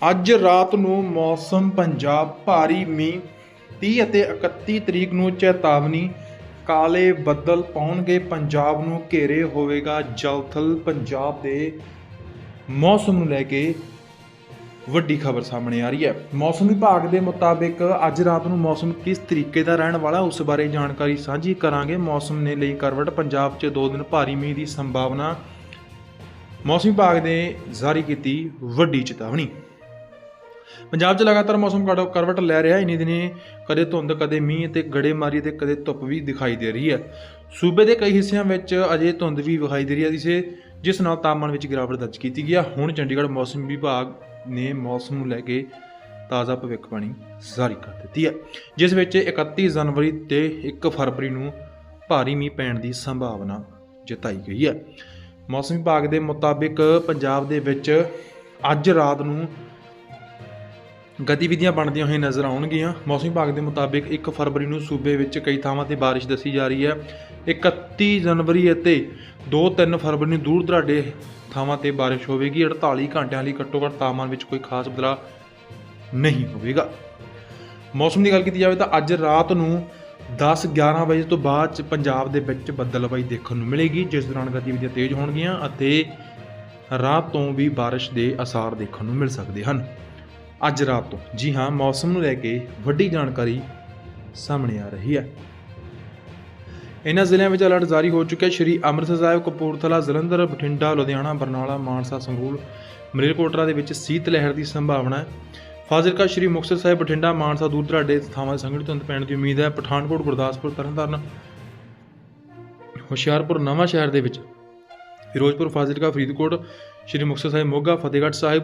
ਅੱਜ ਰਾਤ ਨੂੰ ਮੌਸਮ ਪੰਜਾਬ ਭਾਰੀ ਮੀਂਹ 30 ਅਤੇ 31 ਤਰੀਕ ਨੂੰ ਚੇਤਾਵਨੀ, ਕਾਲੇ ਬੱਦਲ ਪਾਉਣਗੇ, ਪੰਜਾਬ ਨੂੰ ਘੇਰੇ ਹੋਵੇਗਾ ਜਲਥਲ, ਪੰਜਾਬ ਦੇ ਮੌਸਮ ਨੂੰ ਲੈ ਕੇ ਵੱਡੀ ਖਬਰ ਸਾਹਮਣੇ ਆ ਰਹੀ ਹੈ। ਮੌਸਮ ਵਿਭਾਗ ਦੇ ਮੁਤਾਬਿਕ ਅੱਜ ਰਾਤ ਨੂੰ ਮੌਸਮ ਕਿਸ ਤਰੀਕੇ ਦਾ ਰਹਿਣ ਵਾਲਾ, ਉਸ ਬਾਰੇ ਜਾਣਕਾਰੀ ਸਾਂਝੀ ਕਰਾਂਗੇ। ਮੌਸਮ ਨੇ ਲਈ ਕਰਵਟ, ਪੰਜਾਬ 'ਚ ਦੋ ਦਿਨ ਭਾਰੀ ਮੀਂਹ ਦੀ ਸੰਭਾਵਨਾ। ਮੌਸਮ ਵਿਭਾਗ ਨੇ ਜਾਰੀ ਕੀਤੀ ਵੱਡੀ ਚੇਤਾਵਨੀ। ਪੰਜਾਬ 'ਚ ਲਗਾਤਾਰ ਮੌਸਮ ਕਰਵਟ ਲੈ ਰਿਹਾ, ਇਨੀ ਦਿਨੇ ਕਦੇ ਧੁੰਦ, ਕਦੇ ਮੀਂਹ ਤੇ ਗੜੇਮਾਰੀ ਤੇ ਕਦੇ ਧੁੱਪ ਵੀ ਦਿਖਾਈ ਦੇ ਰਹੀ ਹੈ। ਸੂਬੇ ਦੇ ਕਈ ਹਿੱਸਿਆਂ ਵਿੱਚ ਅਜੇ ਧੁੰਦ ਵੀ ਵਿਖਾਈ ਦੇ ਰਹੀ ਹੈ, ਜਿਸੇ ਜਿਸ ਨਾਲ ਤਾਪਮਾਨ ਵਿੱਚ ਗਿਰਾਵਟ ਦਰਜ ਕੀਤੀ ਗਈ ਹੈ। ਹੁਣ ਚੰਡੀਗੜ੍ਹ ਮੌਸਮ ਵਿਭਾਗ ਨੇ ਮੌਸਮ ਨੂੰ ਲੈ ਕੇ ਤਾਜ਼ਾ ਭਵਿੱਖਬਾਣੀ ਜਾਰੀ ਕਰ ਦਿੱਤੀ ਹੈ, ਜਿਸ ਵਿੱਚ 31 ਜਨਵਰੀ ਤੇ 1 ਫਰਵਰੀ ਨੂੰ ਭਾਰੀ ਮੀਂਹ ਪੈਣ ਦੀ ਸੰਭਾਵਨਾ ਜਤਾਈ ਗਈ ਹੈ। ਮੌਸਮ ਵਿਭਾਗ ਦੇ ਮੁਤਾਬਿਕ ਪੰਜਾਬ ਦੇ ਵਿੱਚ ਅੱਜ ਰਾਤ ਨੂੰ ਗਤੀਵਿਧੀਆਂ ਬਣਦੀਆਂ ਹੋਈਆਂ ਨਜ਼ਰ ਆਉਣਗੀਆਂ। ਮੌਸਮ ਵਿਭਾਗ ਦੇ ਮੁਤਾਬਿਕ 1 ਫਰਵਰੀ ਨੂੰ ਸੂਬੇ ਵਿੱਚ ਕਈ ਥਾਵਾਂ ਤੇ ਬਾਰਿਸ਼ ਦੱਸੀ ਜਾ ਰਹੀ ਹੈ। 31 ਜਨਵਰੀ ਅਤੇ 2-3 ਫਰਵਰੀ ਨੂੰ ਦੂਰ ਦਰਾਡੇ ਥਾਵਾਂ ਤੇ ਬਾਰਿਸ਼ ਹੋਵੇਗੀ। 48 ਘੰਟਿਆਂ ਲਈ ਘੱਟੋ ਘੱਟ ਤਾਪਮਾਨ ਵਿੱਚ ਕੋਈ ਖਾਸ ਬਦਲਾਅ ਨਹੀਂ ਹੋਵੇਗਾ। ਮੌਸਮ ਦੀ ਗੱਲ ਕੀਤੀ ਜਾਵੇ ਤਾਂ ਅੱਜ ਰਾਤ ਨੂੰ 10-11 ਵਜੇ ਤੋਂ ਬਾਅਦ ਚ ਪੰਜਾਬ ਦੇ ਵਿੱਚ ਬੱਦਲਬਾਈ ਦੇਖਣ ਨੂੰ ਮਿਲੇਗੀ, ਜਿਸ ਦੌਰਾਨ ਗਤੀਵਿਧੀਆਂ ਤੇਜ਼ ਹੋਣਗੀਆਂ ਅਤੇ ਰਾਤ ਤੋਂ ਵੀ ਬਾਰਿਸ਼ ਦੇ ਅਸਾਰ ਦੇਖਣ ਨੂੰ ਮਿਲ ਸਕਦੇ ਹਨ। ਅੱਜ ਰਾਤ ਤੋਂ। ਜੀ ਹਾਂ, ਮੌਸਮ ਨੂੰ ਲੈ ਕੇ ਵੱਡੀ ਜਾਣਕਾਰੀ ਸਾਹਮਣੇ ਆ ਰਹੀ ਹੈ। ਇਨ੍ਹਾਂ ਜ਼ਿਲ੍ਹਿਆਂ ਵਿੱਚ ਅਲਰਟ ਜਾਰੀ ਹੋ ਚੁੱਕਿਆ ਸ਼੍ਰੀ ਅੰਮ੍ਰਿਤਸਰ ਸਾਹਿਬ, ਕਪੂਰਥਲਾ, ਜਲੰਧਰ, ਬਠਿੰਡਾ, ਲੁਧਿਆਣਾ, ਬਰਨਾਲਾ, ਮਾਨਸਾ, ਸੰਗਰੂਰ, ਮਲੇਰਕੋਟਲਾ ਦੇ ਵਿੱਚ ਸੀਤ ਲਹਿਰ ਦੀ ਸੰਭਾਵਨਾ ਹੈ। ਫਾਜ਼ਿਲਕਾ, ਸ਼੍ਰੀ ਮੁਕਤਸਰ ਸਾਹਿਬ, ਬਠਿੰਡਾ, ਮਾਨਸਾ, ਦੂਰ ਦਰਾਡੇ ਥਾਵਾਂ ਤੇ ਸੰਘਣੀ ਧੁੰਦ ਪੈਣ ਦੀ ਉਮੀਦ ਹੈ। ਪਠਾਨਕੋਟ, ਗੁਰਦਾਸਪੁਰ, ਤਰਨਤਾਰਨ, ਹੁਸ਼ਿਆਰਪੁਰ, ਨਵਾਂ ਸ਼ਹਿਰ ਦੇ ਵਿੱਚ ਫਿਰੋਜ਼ਪੁਰ, ਫਾਜ਼ਿਲਕਾ, ਫਰੀਦਕੋਟ, ਸ਼੍ਰੀ ਮੁਕਤਸਰ ਸਾਹਿਬ, ਮੋਗਾ, ਫਤਿਹਗੜ੍ਹ ਸਾਹਿਬ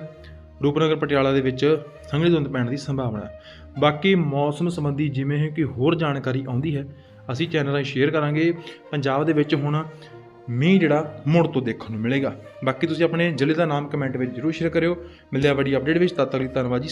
ਰੂਪਨਗਰ ਪਟਿਆਲਾ ਦੇ ਵਿੱਚ ਸੰਘਣੀ ਧੁੰਦ ਪੈਣ ਦੀ ਸੰਭਾਵਨਾ ਹੈ। ਬਾਕੀ ਮੌਸਮ ਸੰਬੰਧੀ ਜਿਵੇਂ ਹੀ ਕਿ ਹੋਰ ਜਾਣਕਾਰੀ ਆਉਂਦੀ ਹੈ, ਅਸੀਂ ਚੈਨਲ ਰਾਹੀਂ ਸ਼ੇਅਰ ਕਰਾਂਗੇ। ਪੰਜਾਬ ਦੇ ਵਿੱਚ ਹੁਣ ਮੀਂਹ ਜਿਹੜਾ ਮੁੜ ਤੋਂ ਦੇਖਣ ਨੂੰ ਮਿਲੇਗਾ। ਬਾਕੀ ਤੁਸੀਂ ਆਪਣੇ ਜ਼ਿਲ੍ਹੇ ਦਾ ਨਾਮ ਕਮੈਂਟ ਵਿੱਚ ਜ਼ਰੂਰ ਸ਼ੇਅਰ ਕਰਿਓ। ਮਿਲਦੇ ਆ ਵੱਡੀ ਅਪਡੇਟ ਵਿੱਚ। ਤਦ ਤੱਕ ਲਈ ਧੰਨਵਾਦ ਜੀ